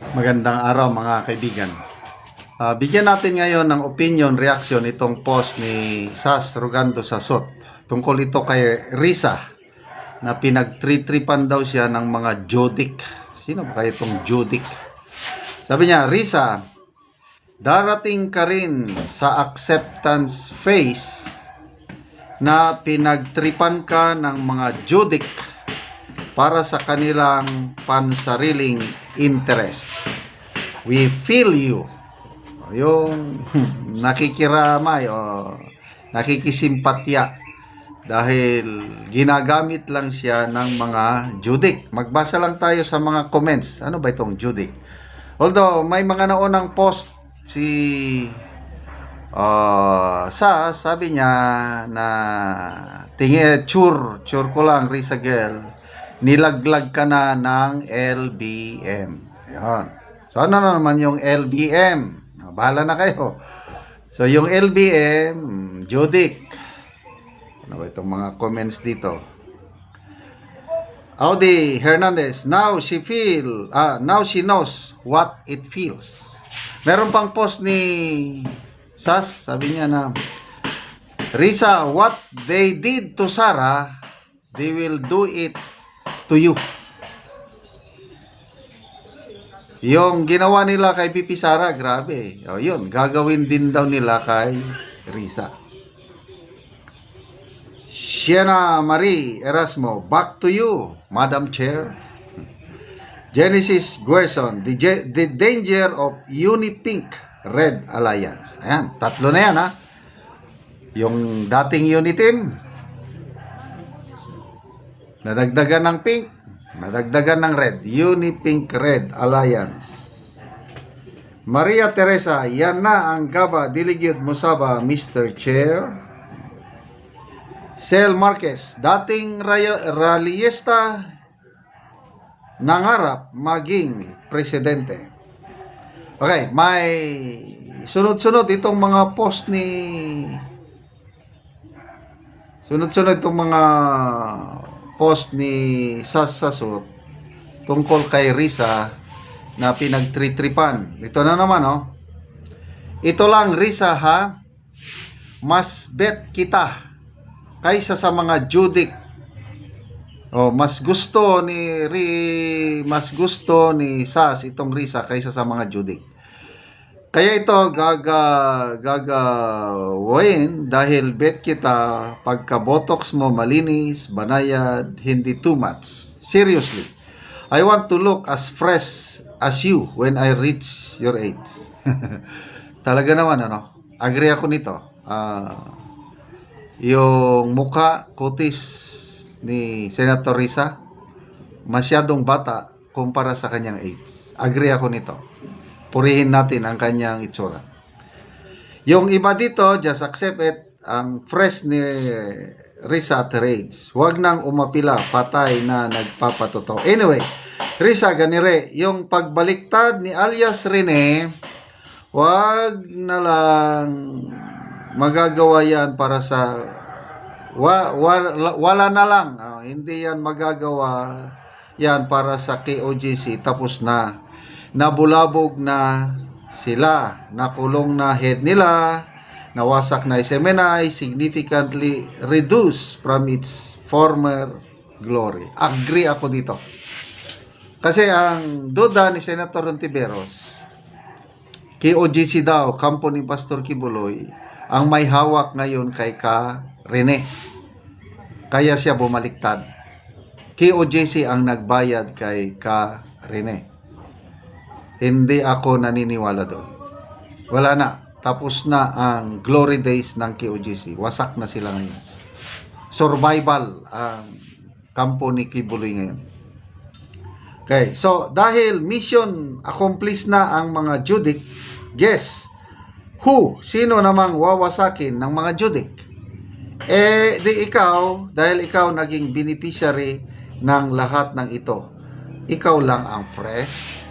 Magandang araw mga kaibigan. Ah, bigyan natin ngayon ng opinion, reaction itong post ni Sas Rugando Sasot. Tungkol ito kay Risa na pinagtritripan daw siya ng mga Jodik. Sino ba kaya itong Jodik? Sabi niya, Risa, darating ka rin sa acceptance phase na pinagtripan ka ng mga Jodik para sa kanilang pansariling interest. We feel you. Yung nakikiramay o nakikisimpatya dahil ginagamit lang siya ng mga judik. Magbasa lang tayo sa mga comments. Ano ba itong judik? Although may mga naunang post si uh, sa sabi niya na tingi chur chur ko lang Risa girl nilaglag ka na ng LBM. Ayan. So ano na naman yung LBM? Bahala na kayo. So yung LBM, Jodik. Ano ba itong mga comments dito? Audi Hernandez, now she feel, ah, now she knows what it feels. Meron pang post ni Sas, sabi niya na, Risa, what they did to Sarah, they will do it to you. Yung ginawa nila kay Pipi Sara, grabe. O yun, gagawin din daw nila kay Risa. Sienna Marie Erasmo, back to you, Madam Chair. Genesis Guerson, the, the danger of Unipink Red Alliance. Ayan, tatlo na yan ha. Yung dating Uniteam, nadagdagan ng pink, nadagdagan ng red. Unipink Red Alliance. Maria Teresa, yan na ang Gaba Diligid Musaba, Mr. Chair. Sel Marquez, dating rallyista, nangarap maging presidente. Okay, may sunod-sunod itong mga post ni sunod-sunod itong mga post ni Sas Sasot tungkol kay Risa na pinagtritripan. Ito na naman, oh. Ito lang, Risa, ha? Mas bet kita kaysa sa mga Judik Oh, mas gusto ni Ri, mas gusto ni Sas itong Risa kaysa sa mga Judik. Kaya ito gaga gagawin dahil bet kita pagka botox mo malinis, banayad, hindi too much. Seriously. I want to look as fresh as you when I reach your age. Talaga naman ano. Agree ako nito. Ah yung muka, kutis ni Senator Risa, masyadong bata kumpara sa kanyang age. Agree ako nito. Purihin natin ang kanyang itsura. Yung iba dito, just accept it, ang fresh ni Risa at her age. Huwag nang umapila, patay na nagpapatotoo. Anyway, Risa, ganire, yung pagbaliktad ni alias Rene, wag na lang magagawa yan para sa wa, wa- wala na lang Ah, hindi yan magagawa yan para sa KOGC tapos na nabulabog na sila nakulong na head nila nawasak na SMNI significantly reduced from its former glory agree ako dito kasi ang duda ni Senator Rontiveros KOGC daw, kampo ni Pastor Kibuloy, ang may hawak ngayon kay Ka Rene. Kaya siya bumaliktad. KOGC ang nagbayad kay Ka Rene. Hindi ako naniniwala doon. Wala na. Tapos na ang glory days ng KOGC. Wasak na sila ngayon. Survival ang kampo ni Kibuloy ngayon. Okay, so dahil mission accomplished na ang mga Judik, guess who, sino namang wawasakin ng mga Judik? Eh, di ikaw, dahil ikaw naging beneficiary ng lahat ng ito. Ikaw lang ang fresh.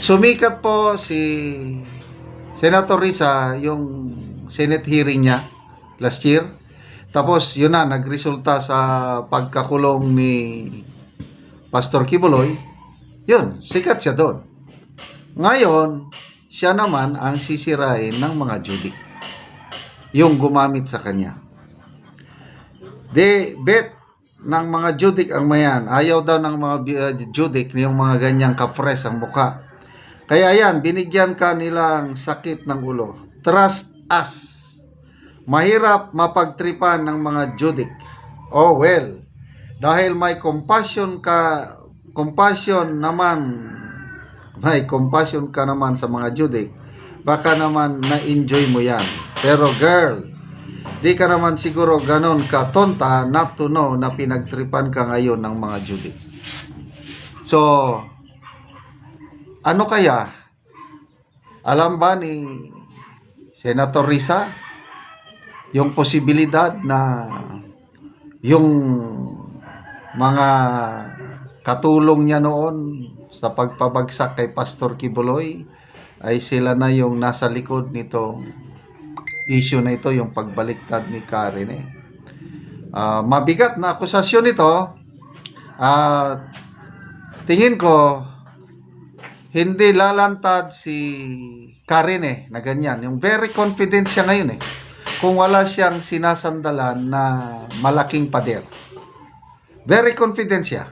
Sumikat po si Senator Risa yung Senate hearing niya last year. Tapos yun na, nagresulta sa pagkakulong ni Pastor Kibuloy. Yun, sikat siya doon. Ngayon, siya naman ang sisirain ng mga judik. Yung gumamit sa kanya. De, bet ng mga judik ang mayan. Ayaw daw ng mga uh, judik yung mga ganyang kapres ang muka. Kaya yan, binigyan ka nilang sakit ng ulo. Trust us. Mahirap mapagtripan ng mga judik. Oh well, dahil may compassion ka, compassion naman, may compassion ka naman sa mga judik, baka naman na-enjoy mo yan. Pero girl, di ka naman siguro ganon ka tonta not to know na pinagtripan ka ngayon ng mga judik. So, ano kaya? Alam ba ni Senator Risa yung posibilidad na yung mga katulong niya noon sa pagpabagsak kay Pastor Kibuloy ay sila na yung nasa likod nitong issue na ito, yung pagbaliktad ni Karen eh. Ah, mabigat na akusasyon ito. At tingin ko, hindi lalantad si Karen eh, na ganyan. Yung very confident siya ngayon eh. Kung wala siyang sinasandalan na malaking pader. Very confident siya.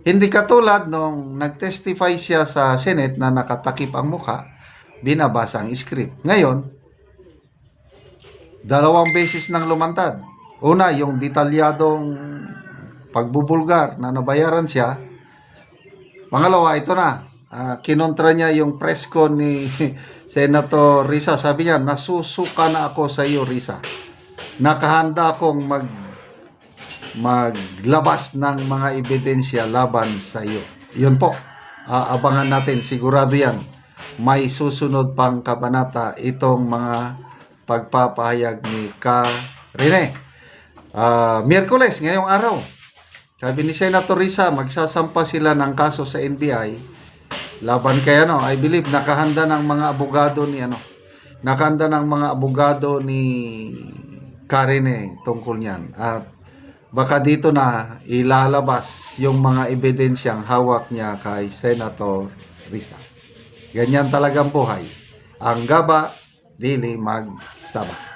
Hindi katulad nung nag-testify siya sa Senate na nakatakip ang mukha, binabasa ang script. Ngayon, dalawang beses nang lumantad. Una, yung detalyadong pagbubulgar na nabayaran siya. Pangalawa, ito na. Ah, kinontra niya yung press con ni Senator Risa. Sabi niya, nasusuka na ako sa iyo, Risa. Nakahanda akong mag maglabas ng mga ebidensya laban sa iyo. Yun po. Aabangan natin. Sigurado yan. May susunod pang kabanata itong mga pagpapahayag ni Ka Rene. Ah, Miyerkules, ngayong araw. Sabi ni Senator Risa, magsasampa sila ng kaso sa NBI laban kay ano, I believe nakahanda ng mga abogado ni ano, nakahanda ng mga abogado ni Karine tungkol niyan. At baka dito na ilalabas yung mga ebidensyang hawak niya kay Senator Risa. Ganyan talagang buhay. Ang gaba, dili magsaba.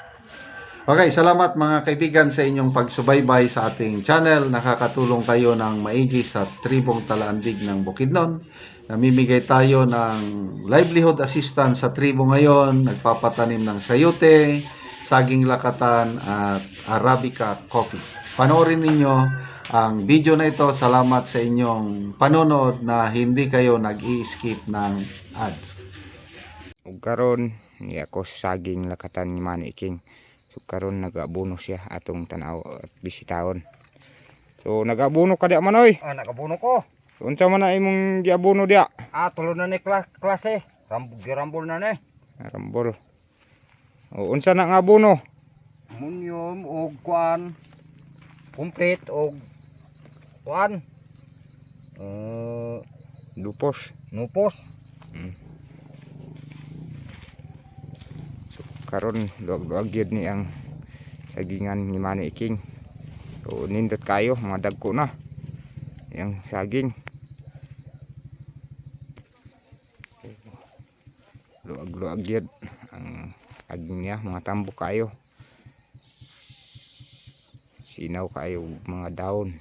Okay, salamat mga kaibigan sa inyong pagsubaybay sa ating channel. Nakakatulong kayo ng maigi sa tribong talaandig ng Bukidnon. Namimigay tayo ng livelihood assistance sa tribo ngayon. Nagpapatanim ng sayote, saging lakatan at Arabica coffee. Panoorin ninyo ang video na ito. Salamat sa inyong panonood na hindi kayo nag-i-skip ng ads. ug karon ni ako sa saging lakatan ni Manny King so karon nagabuno siya atong tanaw at bisitahon so nagabuno ka diya manoy Ah, nakabuno ko. so, unsa man na imong giabuno diya Ah, tulo na ni klas klase. Rambol, girambol na ni. rambol o unsa na nga abuno Munyom og kuan. Complete og kuan. Uh, lupos nupos. Karon luwag-luwag gyud ni ang sagingan ni Manny King. So nindot kayo mga dagko na. Yang saging. Luwag-luwag gyud ang aging niya. Mga tambok kayo. Sinaw kayo mga daon.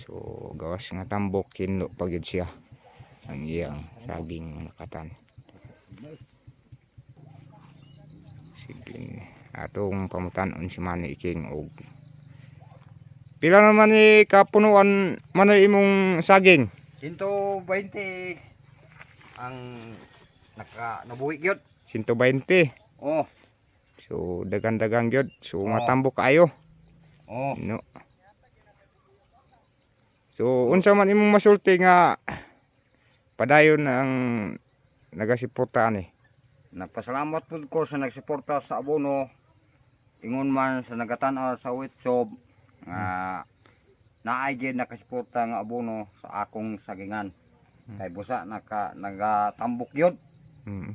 So gawas nga tambok kinlo pagyud siya. Ang iyang saging nakatan sige atong pamutanon si Manny King og pila naman ni kapunuan man imong saging 120 ang naka nabuhi gyud. 120 Oh, so dagan-dagang gyud so Oo. matambok kayo oh. no so unsa man imong masulti nga padayon ang nagasiporta ni Nagpasalamat pud ko sa nagsuporta sa abono. Ingon man sa nagatan-aw sa Witsob nga naay gyud nakasuporta nga abono sa akong sagingan. Kay busa naka nagatambok gyud. mm.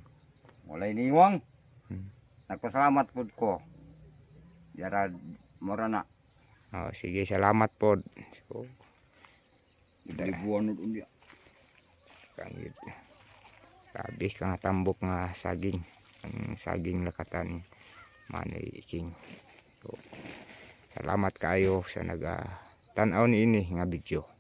Walay niwang. Hmm. Nagpasalamat pud ko. Yara mura na. oh, sige salamat pod so Libuan unya. kangit Grabe ka nga tambok nga saging. Ang saging lakatan Manoy King. So, salamat kayo sa naga tanaw ni ini nga video.